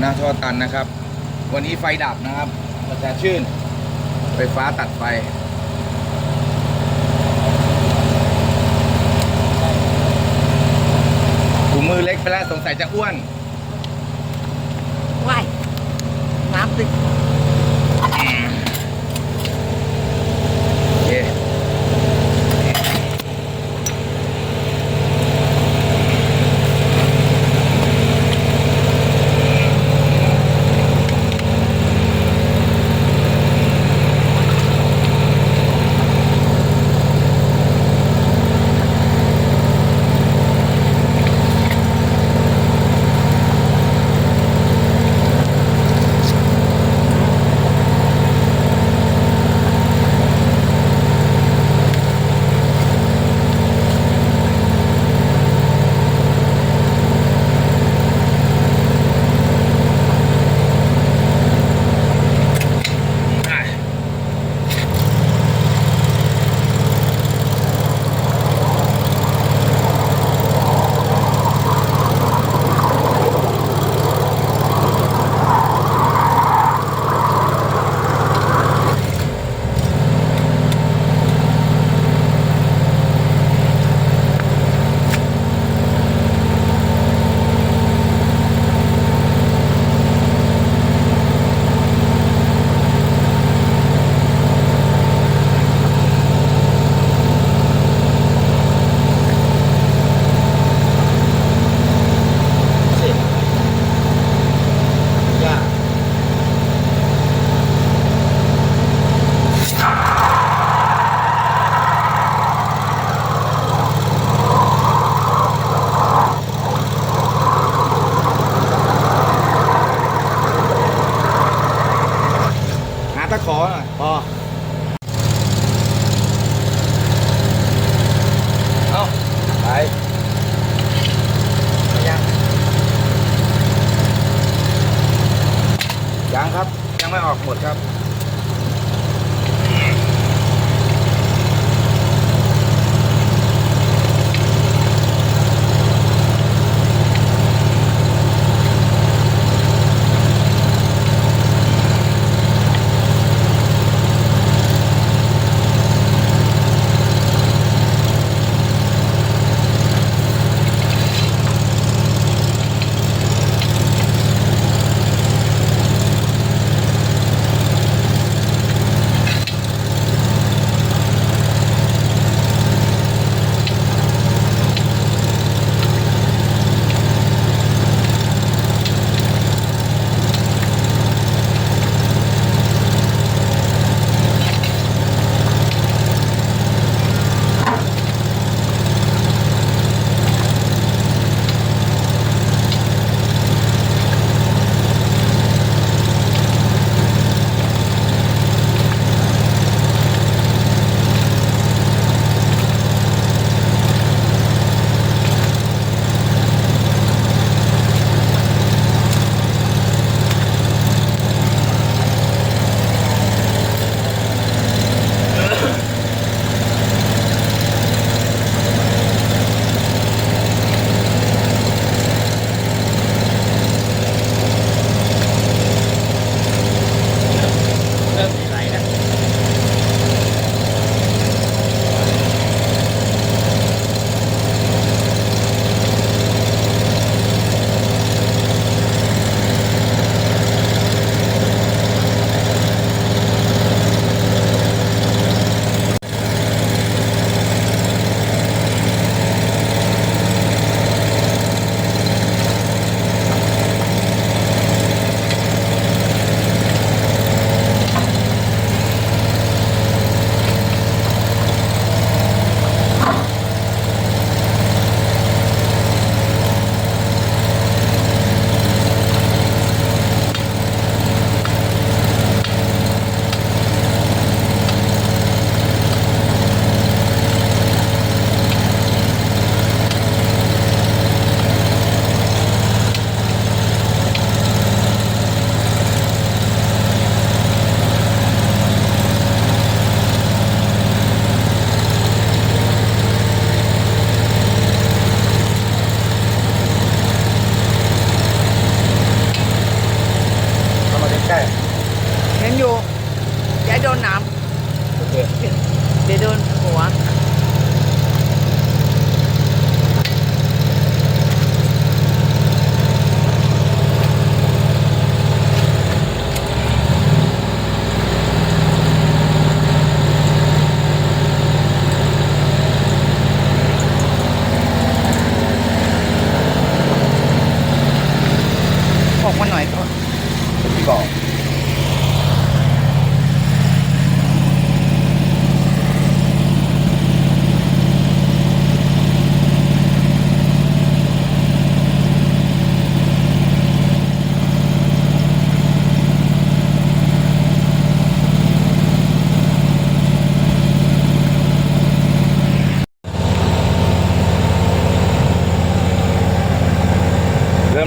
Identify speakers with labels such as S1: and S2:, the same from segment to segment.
S1: หาหน้าท่อตันนะครับ วันนี้ไฟดับนะครับประชาชื่น ไฟฟ้าตัดไฟถุงมือเล็กไปแล้วสงสัยจะอ้วน
S2: ว่ายน้ำติด
S1: โอเค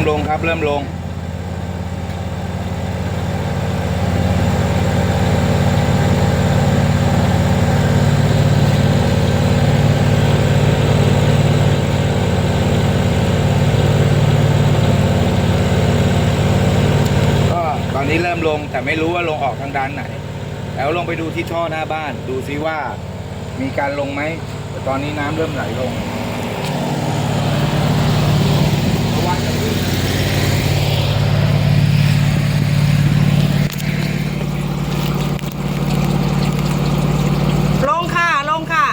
S1: ลงครับ เริ่มลง ก็ตอนนี้เริ่มลงแต่ไม่รู้ว่าลงออกทางด้านไหน แล้วลงไปดูที่ท่อหน้าบ้าน ดูซิว่ามีการลงไหมแต่ตอนนี้น้ำเริ่มไหลลงเพราะว่าจะลื่น
S2: ลงค่ะ ลงค่ะ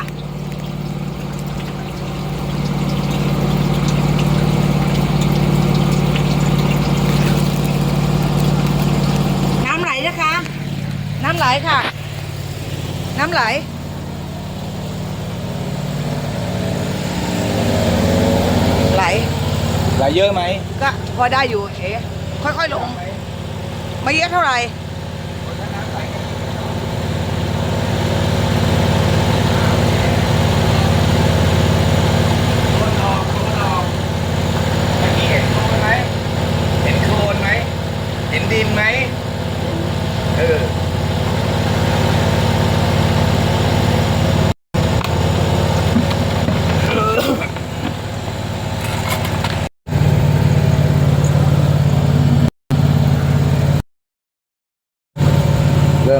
S2: น้ำไหลนะคะ น้ำไหลค่ะ น้ำไหล ไหล
S1: ไหลเยอะไหม
S2: ก็พอได้อยู่เอ๋ค่อยๆลง ไม่เยอะเท่าไหร่
S1: โคลนออกโคลนออกเมื่อกี้เห็นโคลนไหมเห็นโคลนไหม เห็นดินไหม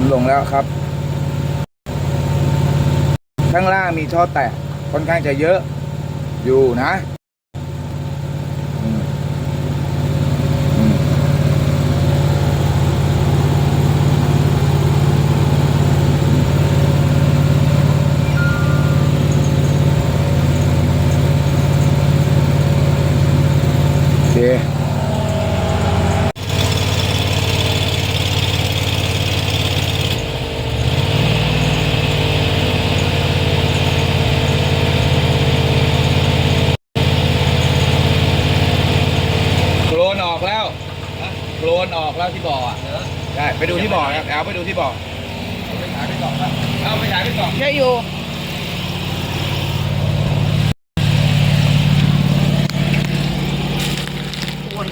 S1: มลงแล้วครับ ข้างล่างมีท่อแตกค่อนข้างจะเยอะอยู่นะอืมอืมโอเค โคลนออกแล้วโคลนออกแล้วที่บ่ออะใช่ไปดูที่บ่อครับเอาไปดูที่บ่อเอาไปฉายไปก่อนครับเอาไปฉายไปก่อน
S2: เยอะอยู่ วน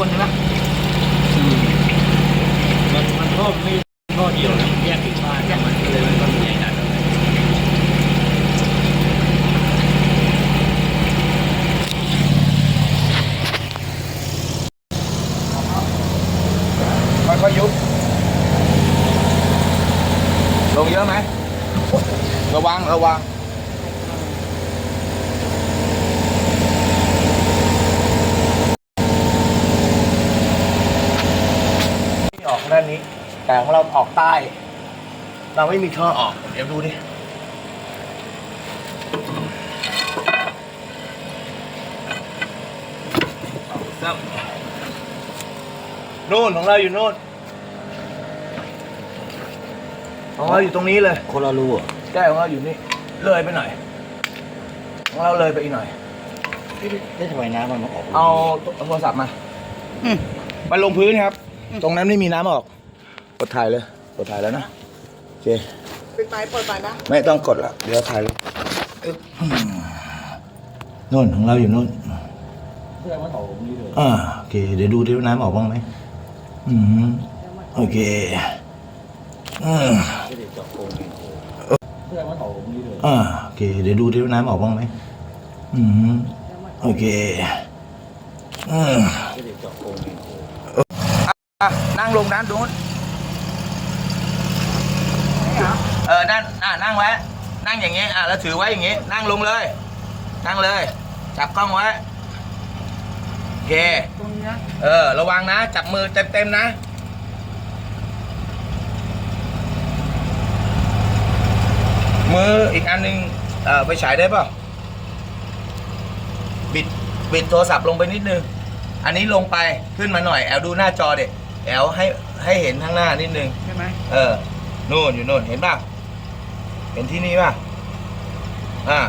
S2: วนใช่ปะ
S3: มันมันท่อไม่ท่อเดียวนะแยกอีกบ้านแต่มันเลยมันก็ใหญ่หนักเลย
S1: ค่อยๆยุบลงเยอะไหมระวังระวัง
S3: ออก ด้านนี้ แต่ของเราออกใต้ เราไม่มีท่อออก เดี๋ยวดูดินู่นของเราอยู่นู่นของเราอยู่ตรงนี้เลย
S4: คนละรูอะ
S3: ใช่ของเราอยู่นี่ เลยไปหน่อย ของเราเลยไปอีกหน่อย
S4: ได้ทำไมน้ำมันมาออก
S3: เอาโทรศัพท์มา
S2: อืม
S3: มันลงพื้นครับ ตรงนั้นไม่มีน้ำออก กดถ่ายเลย กดถ่ายแล้วนะ โอเค
S2: ปิดไปเปิดไปนะ
S3: ไม่ต้องกดละเดี๋ยวถ่ายเลยอึ๊บนู่นของเราอยู่นู่น
S4: เพื่อมันออกตรงนี้เลย
S3: อ่าโอเค เดี๋ยวดูที่ว่าน้ำออกบ้างไหมอืมโอเคอืม
S4: ไม่ได้เจาะโครงเองเพื่อมันออกตรงนี้เลย
S3: อ่าโอเค เดี๋ยวดูที่ว่าน้ำออกบ้างไหมอืมโอเคอืม
S4: ไม่ได้เจาะโครงเอง
S1: อะ นั่งลงด้านนู้นเออนั่นอะนั่งไว้ นั่งอย่างงี้ อะแล้วถือไว้อย่างงี้ นั่งลงเลย นั่งเลย จับกล้องไว้โอเคเออ ระวังนะ จับมือเต็มๆนะ มืออีกอันหนึ่งเอ่อไปฉายได้เปล่าบิดบิดโทรศัพท์ลงไปนิดนึง อันนี้ลงไปขึ้นมาหน่อย แอลดูหน้าจอเด็ก แอลให้ให้เห็นข้างหน้านิดนึง
S2: ใช่ไหม
S1: เออนู่นอยู่นู่นเห็นป่ะเห็นที่นี่ป่ะอ่า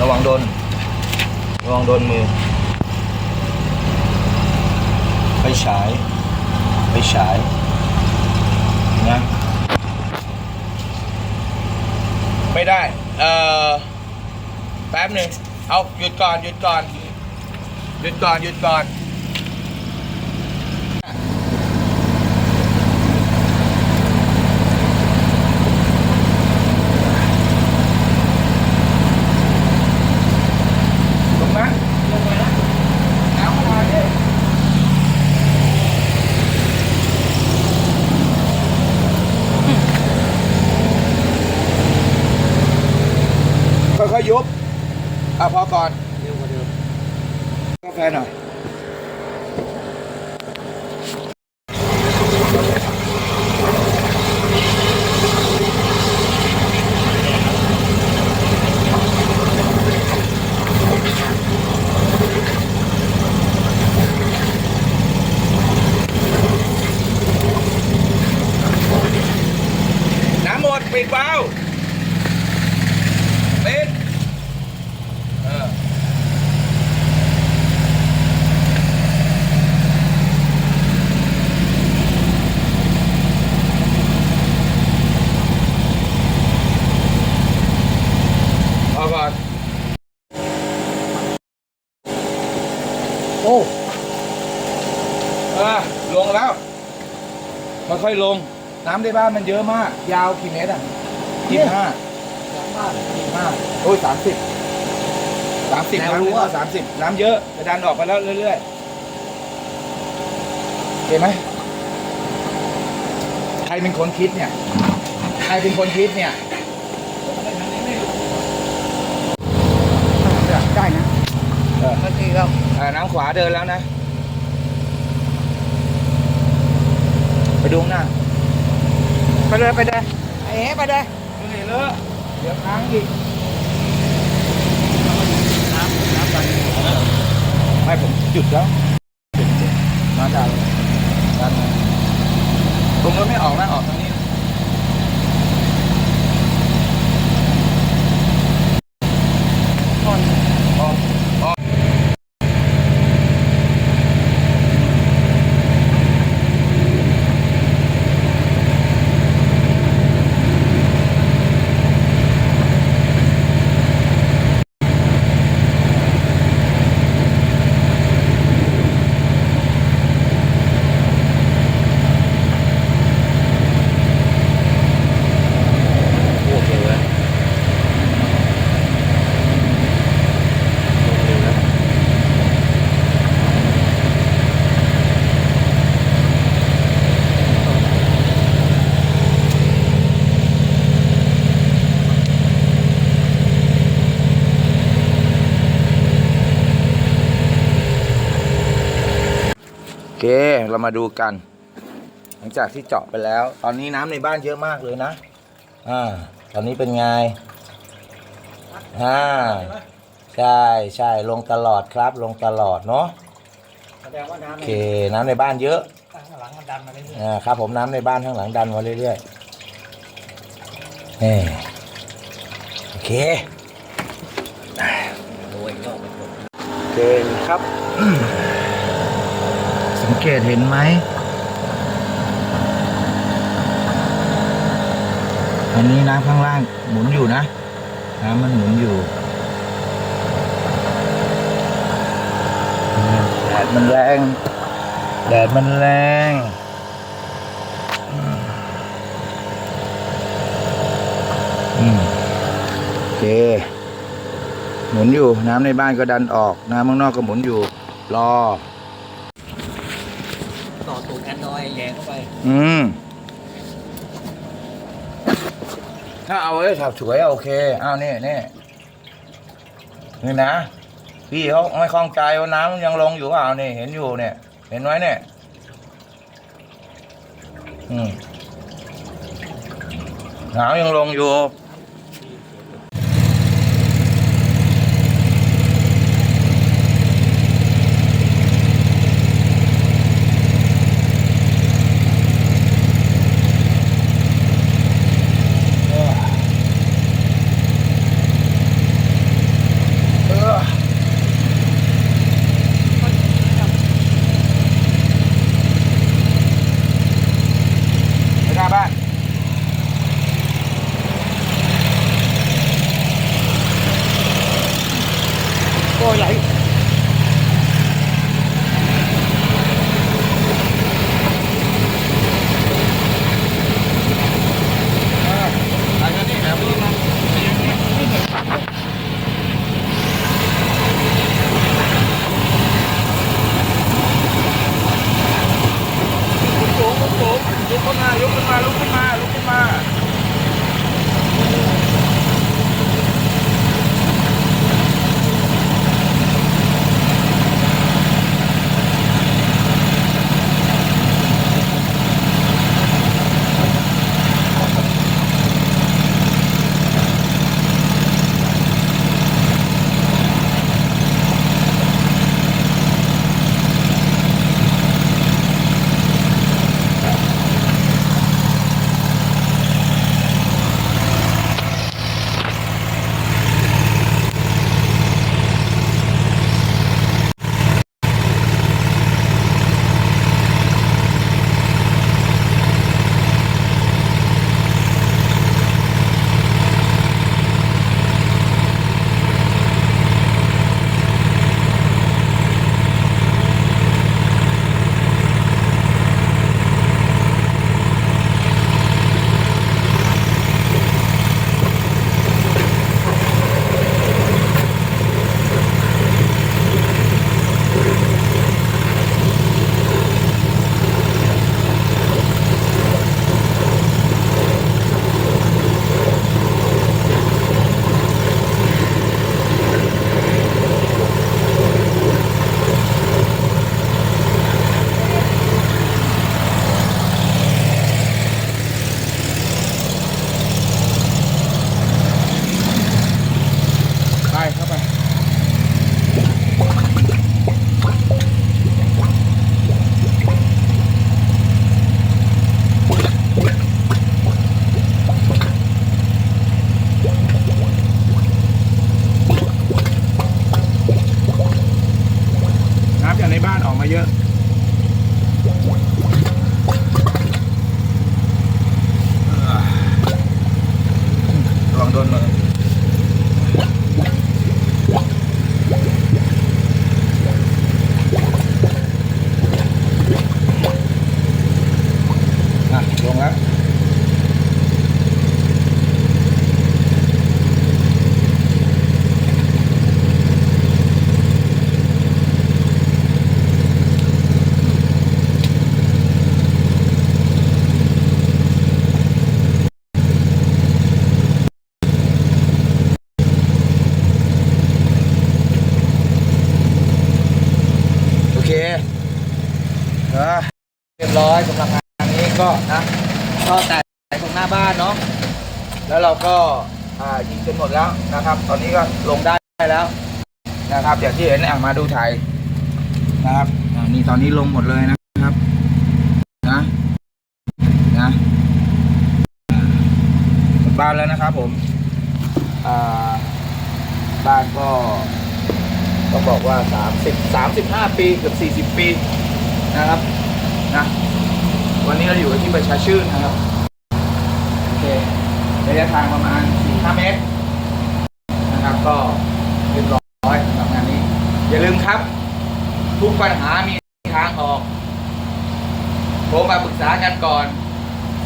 S1: ระวังโดน ระวังโดนมือ
S3: ไฟฉายไฟฉาย นะ
S1: ไม่ได้ เอ่อ แป๊บหนึ่งเอาหยุดก่อนหยุดก่อนหยุดก่อนหยุดก่อน ตรงนั้นลงไปนะน้ำเข้ามาดิค่อยๆยุบ อะพอก่อน
S4: เร็วกว่าเดิม
S1: กาแฟหน่อย น้ำหมด ปิดวาล์วปิดเออ เอาก่อน
S3: โอ้
S1: เออลงแล้วค่อยๆลง น้ำในบ้านมันเยอะมาก ยาวกี่เมตรอะยี่ห้ายี่ห้าโอ้ยสามสิบสามสิบ
S3: แนว
S1: น้ำ
S3: รั้
S1: รู้
S3: ว
S1: ว่าสามสิบน้ำเยอะจะดันออกไปแล้วเรื่อยๆเห็นไหมใครเป็นคนคิดเนี่ย ใครเป็นคนคิดเนี่ย
S2: ได้นะ
S1: เออ
S2: บางทีก็
S1: อ่า น้ำขวาเดินแล้วนะ ไปดูข้างหน้า
S2: ไปเลยไปเลยเอ๋ไปเลย
S1: เฮ้ยเลอะเดี๋ยวค้างอีก
S4: น้ำน้ำตัน
S1: ไม่ผมหยุดแล้วหยุดมาดันดันตรงนู้นไม่ออกนะออกทางนี้ออกออกออกโอเคเว้ยลงเร็วนะ โอเค เรามาดูกัน หลังจากที่เจาะไปแล้ว ตอนนี้น้ำในบ้านเยอะมากเลยนะ
S3: อ่าตอนนี้เป็นไงอ่าใช่ใช่ลงตลอดครับ ลงตลอดเนาะ
S4: แสดงว่าน้ำ
S3: โอ
S4: ใน
S3: เคน้ำในบ้านเยอะ
S4: ข้างหลังมันดันมาเรื่อย
S3: อ่าครับ ผมน้ำในบ้านข้างหลังดันมาเรื่อยๆนี่โอเค
S4: ๆโดยก็ไปกด
S3: โอเคครับ สังเกตเห็นไหมอันนี้น้ำข้างล่างหมุนอยู่นะน้ำมันหมุนอยู่แดดมันแรงแดดมันแรงอืมโอเคหมุนอยู่น้ำในบ้านก็ดันออก น้ำข้างนอกก็หมุนอยู่ รอ
S4: ตูดแอนดร ไป
S3: อืม ถ้าเอาไว้ฉับฉวยอะโอเคอ้าวนี่นี่นี่นะ พี่เขาไม่คล่องใจว่าน้ำมันยังลงอยู่เปล่านี่เห็นอยู่เนี่ย เห็นไว้เนี่ย อืมน้ำยังลงอยู่
S1: ร้อยสำหรับงานนี้ก็นะก็แต่ตรงหน้าบ้านเนาะแล้วเราก็ยิงจนหมดแล้วนะครับ ตอนนี้ก็ลงได้แล้วนะครับอย่างที่เห็นอะมาดูถ่ายนะครับนี่ตอนนี้ลงหมดเลยนะครับนะนะหมดบ้านแล้วนะครับ ผมบ้านก็ต้องบอกว่า30 35ปีเกือบ40ปีนะครับ นะ วันนี้เราอยู่ที่ประชาชื่นนะครับ โอเคระยะทางประมาณ 4-5 เมตร นะครับ ก็เรียบร้อยสำหรับงานนี้ อย่าลืมครับ ทุกปัญหามีทางออกโทรมาปรึกษากันก่อน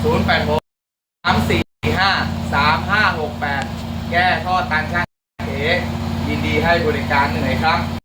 S1: 086 345 3568 แก้ท่อตันช่างเขยินดีให้บริการหนึ่งครับ